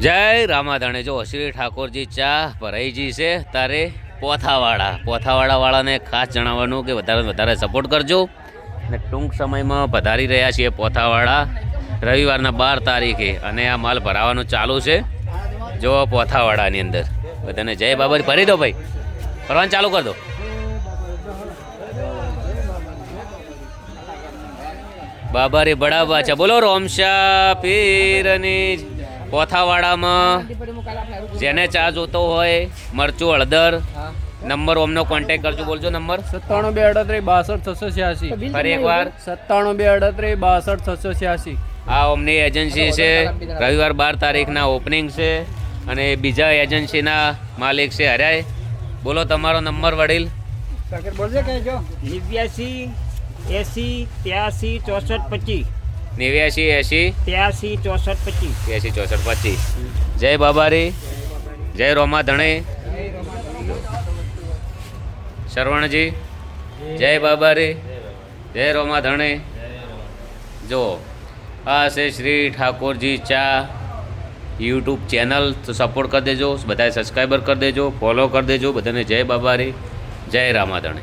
જય રામાધાણે, જો શ્રી ઠાકોરજી ચા ભરાઈજી છે, તારે પોથાવાળા પોથાવાળા વાળાને ખાસ જણાવવાનું કે વધારે વધારે સપોર્ટ કરજો. અને ટૂંક સમયમાં પધારી રહ્યા છીએ પોથાવાળા. રવિવારના બાર તારીખે અને આ માલ ભરાવાનું ચાલુ છે. જો પોથાવાળાની અંદર. બધાને જય બાબા ભરી દો ભાઈ. ભરવાનું ચાલુ કરી દો. બાબારી બડાબા છે. બોલો રોમશા પીરની પોથાવાડામાં જેને ચા જોતો હોય મરચું હળદર નંબર ઓમનો કોન્ટેક્ટ કરજો બોલજો નંબર. સત્તાણું બે અડત્રીસ બાસઠ છસો છ્યાસી. ફરી એકવાર. સત્તાણું બે અડત્રીસ બાસઠ છસો છ્યાસી. આ ઓમની એજન્સી છે રવિવાર બાર તારીખના ઓપનિંગ છે અને બીજા એજન્સીના માલિક છે હર્યાય બોલો તમારો નંબર વડીલ. નેવ્યાસી એસી ત્યાસી ચોસઠ પચીસ. નેવ્યાસી એંશી? ત્યાસી ચોસઠ પચીસ. ત્યાસી ચોસઠ પચીસ. જય બાબારી. જય રોમા ધણે. શરવણજી. જય બાબારી. જય રોમા ધણે. જો આ છે શ્રી ઠાકોરજી ચા યુટ્યુબ ચેનલ. તો સપોર્ટ કરી દેજો. બધાએ સબસ્ક્રાઈબર કરી દેજો. ફોલો કરી દેજો. બધાને જય બાબારી. જય રામાધણે